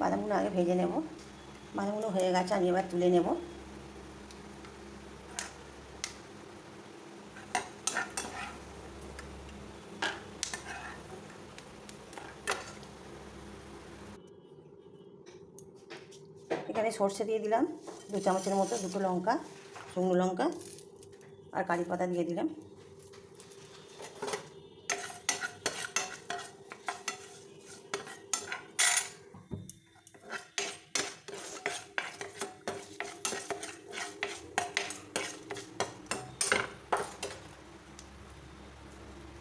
বাদামগুলো আগে ভেজে নেব। বাদামগুলো হয়ে গেছে, আমি এবার তুলে নেব। এখানে সর্ষে দিয়ে দিলাম, দু চামচের মতো দুটো লঙ্কা, শুকনো লঙ্কা আর কারি পাতা দিয়ে দিলাম।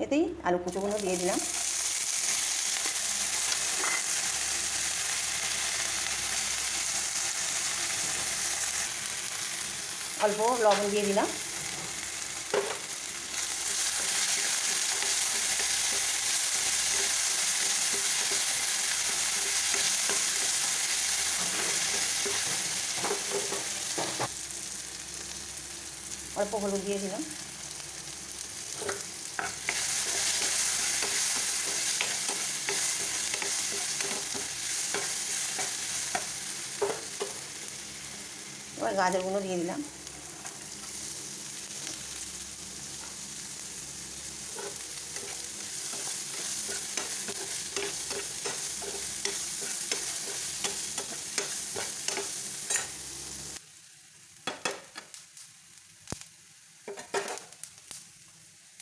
এতেই আলু কুচোগুলো দিয়ে দিলাম। অল্প লবণ দিয়ে দিলাম। অল্প হলুদ দিয়ে দিলাম। এবার গাজরগুলো দিয়ে দিলাম।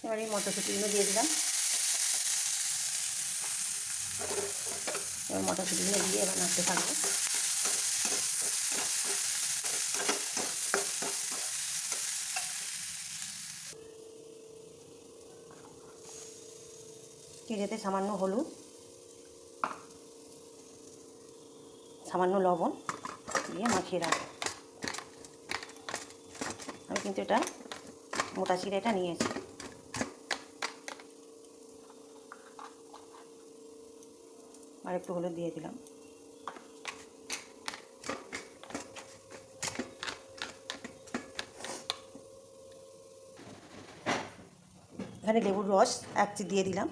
এবার এই মটরশুঁটিগুলো দিয়ে দিলাম। এবার মটরশুঁটিগুলো দিয়ে এবার নাড়তে থাকব। চিড়েতে সামান্য হলুদ, সামান্য লবণ দিয়ে মাখিয়ে রাখব। আমি কিন্তু এটা মোটা চিড়েটা নিয়েছি। আর একটু হলুদ দিয়ে দিলাম। এখানে লেবুর রস এক দিয়ে দিলাম।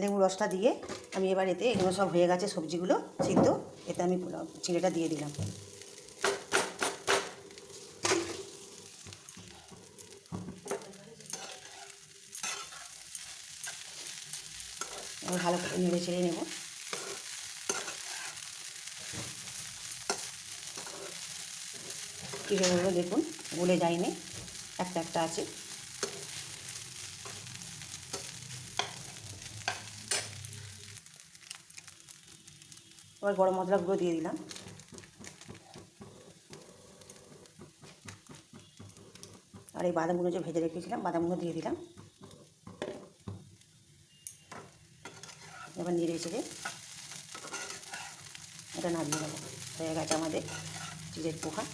লেবু রসটা দিয়ে আমি এবার এতে এগুলো সব হয়ে গেছে সবজিগুলো সিদ্ধ। এতে আমি চিড়েটা দিয়ে দিলাম। ভালো করে নেড়ে ছেড়ে নেব। চিড়েগুলো দেখুন গলে যায়নি। একটা একটা আছে। এবার গরম মশলা গুঁড়ো দিয়ে দিলাম। আর এই বাদামগুলো যে ভেজে রেখেছিলাম বাদামগুলো দিয়ে দিলাম। এবার নিয়ে ছেড়ে এটা নামিয়ে নেব। হয়ে গেছে আমাদের চিড়ের পোহা।